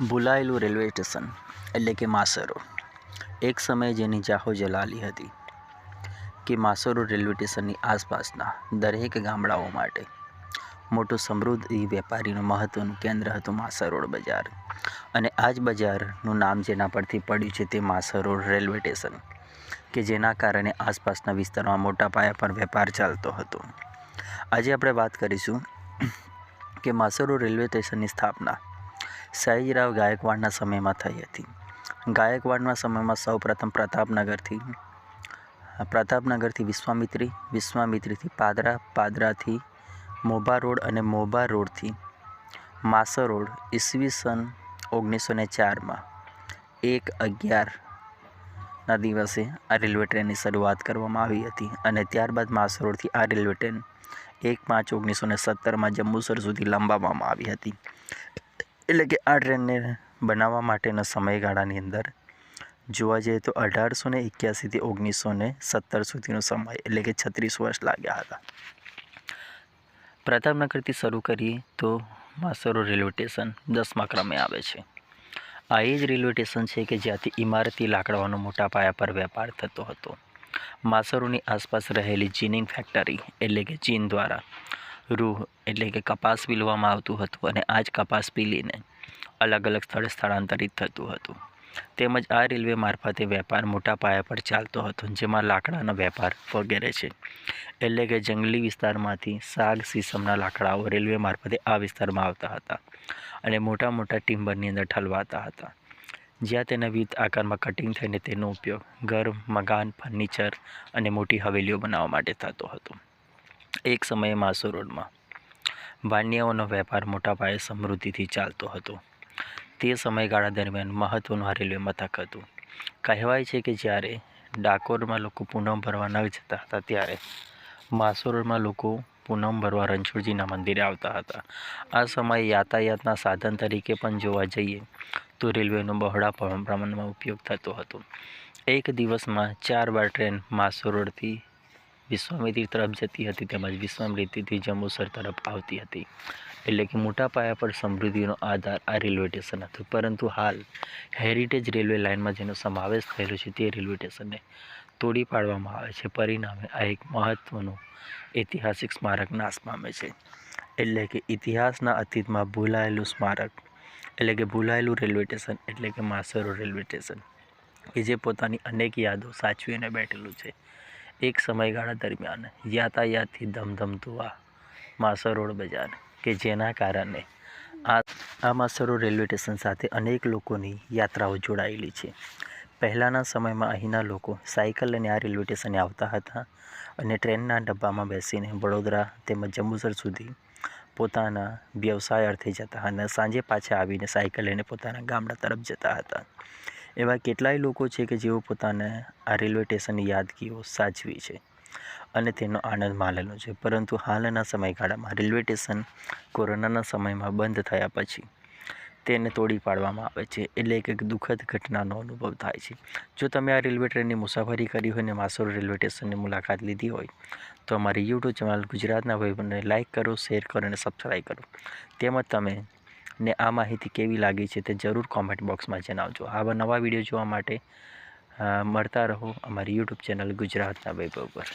ભૂલાયેલું railway station, એટલે કે માસરો. એક સમયે જેની જાહો જલાલી હતી કે માસરો રેલવે સ્ટેશનની આસપાસના દરેક ગામડાઓ માટે મોટું સમૃદ્ધિ વેપારીનું મહત્ત્વનું કેન્દ્ર હતું માસરોડ બજાર. અને આ જ બજારનું નામ જેના પરથી પડ્યું છે તે માસરોડ રેલવે સ્ટેશન, કે જેના કારણે આસપાસના વિસ્તારમાં મોટા પાયા પર વેપાર ચાલતો હતો. આજે આપણે વાત કરીશું કે માસરોડ રેલવે સ્ટેશનની સ્થાપના સયાજીરાવ ગાયકવાડના સમયમાં થઈ હતી. ગાયકવાડના સમયમાં સૌપ્રથમ પ્રતાપનગરથી પ્રતાપનગરથી વિશ્વામિત્રી, વિશ્વામિત્રીથી પાદરા, પાદરાથી મોભા રોડ અને મોભા રોડથી માસર રોડ ઈસવીસન ઓગણીસો ને ચારમાં, એક અગિયારના દિવસે આ રેલવે ટ્રેનની શરૂઆત કરવામાં આવી હતી અને ત્યારબાદ માસર રોડથી આ રેલવે ટ્રેન એક પાંચ ઓગણીસો ને સત્તરમાં જંબુસર સુધી લંબાવવામાં આવી હતી. એટલે કે આ ટ્રેનને બનાવવા માટેના સમયગાળાની અંદર જોવા જઈએ તો અઢારસો ને એક્યાસીથી ઓગણીસો ને સત્તર સુધીનો સમય એટલે કે છત્રીસ વર્ષ લાગ્યા હતા. પ્રતાપનગરથી શરૂ કરીએ તો માસરો રેલવે સ્ટેશન દસમા ક્રમે આવે છે. આ એ જ રેલવે સ્ટેશન છે કે જ્યાંથી ઇમારતી લાકડાઓનો મોટા પાયા પર વેપાર થતો હતો. માસરોની આસપાસ રહેલી જીનિંગ ફેક્ટરી એટલે કે ચીન દ્વારા રૂહ એટલે કે કપાસ પીલવામાં આવતું હતું અને આ જ કપાસ પીલીને અલગ અલગ સ્થળે સ્થળાંતરિત થતું હતું. તેમજ આ રેલવે મારફતે વેપાર મોટા પાયા પર ચાલતો હતો, જેમાં લાકડાનો વેપાર વગેરે છે. એટલે કે જંગલી વિસ્તારમાંથી સાગ સીસમના લાકડાઓ રેલવે મારફતે આ વિસ્તારમાં આવતા હતા અને મોટા મોટા ટિમ્બરની અંદર ઠલવાતા હતા. જ્યાં તેના વિવિધ આકારમાં કટિંગ થઈને તેનો ઉપયોગ ઘર મકાન ફર્નિચર અને મોટી હવેલીઓ બનાવવા માટે થતો હતો. એક સમયે માસો રોડમાં. વાણિયાઓનો વેપાર મોટા પાયે સમૃદ્ધિથી ચાલતો હતો. તે સમયગાળા દરમિયાન મહત્ત્વનું આ રેલવે મથક હતું. કહેવાય છે કે જ્યારે ડાકોરમાં લોકો પૂનમ ભરવા ન જતા હતા ત્યારે માસોરમાં લોકો પૂનમ ભરવા રણછોડજીના મંદિરે આવતા હતા. આ સમયે યાતાયાતના સાધન તરીકે પણ જોવા જઈએ તો રેલવેનો બહોળા પ્રમાણમાં ઉપયોગ થતો હતો. એક દિવસમાં ચાર વાર ટ્રેન માસો રોડથી વિશ્વામિત્રી તરફ જતી હતી તેમજ વિશ્વામિત્રીથી જંબુસર તરફ આવતી હતી. એટલે કે મોટા પાયા પર સમૃદ્ધિનો આધાર આ રેલવે સ્ટેશન હતું. પરંતુ હાલ હેરિટેજ રેલવે લાઇનમાં જેનો સમાવેશ થયેલો છે તે રેલવે સ્ટેશનને તોડી પાડવામાં આવે છે. પરિણામે આ એક મહત્ત્વનું ઐતિહાસિક સ્મારક નાશ પામે છે. એટલે કે ઇતિહાસના અતીતમાં ભૂલાયેલું સ્મારક, એટલે કે ભૂલાયેલું રેલવે સ્ટેશન, એટલે કે માસરો રેલવે સ્ટેશન, કે જે પોતાની અનેક યાદો સાચવીને બેઠેલું છે. એક સમયગાળા દરમિયાન યાતાયાતથી ધમધમતું આ માસર બજાર કે જેના કારણે આ આ માસરો રેલવે સ્ટેશન સાથે અનેક લોકોની યાત્રાઓ જોડાયેલી છે. પહેલાંના સમયમાં અહીંના લોકો સાયકલ લઈને આ રેલવે સ્ટેશને આવતા હતા અને ટ્રેનના ડબ્બામાં બેસીને વડોદરા તેમજ જંબુસર સુધી પોતાના વ્યવસાય અર્થે જતા અને સાંજે પાછા આવીને સાયકલ લઈને પોતાના ગામડા તરફ જતા હતા. એવા કેટલાય લોકો છે કે જેઓ પોતાને આ રેલવે સ્ટેશનની યાદગીઓ સાચવી છે અને તેનો આનંદ માણેલો છે. પરંતુ હાલના સમયગાળામાં રેલવે સ્ટેશન કોરોનાના સમયમાં બંધ થયા પછી તેને તોડી પાડવામાં આવે છે. એટલે એક દુઃખદ ઘટનાનો અનુભવ થાય છે. જો તમે આ રેલવે ટ્રેનની મુસાફરી કરી હોય અને માસોર રેલવે સ્ટેશનની મુલાકાત લીધી હોય, તો અમારી યુટ્યુબ ચેનલ ગુજરાતના ભાઈબંધને લાઇક કરો, શેર કરો અને સબસ્ક્રાઈબ કરો. તેમજ તમે ને આ માહિતી કેવી લાગી છે તે જરૂર કોમેન્ટ બોક્સમાં જણાવજો. આવા નવા વીડિયો જોવા માટે મળતા રહો અમારી યુટ્યુબ ચેનલ ગુજરાતના વૈભવ પર.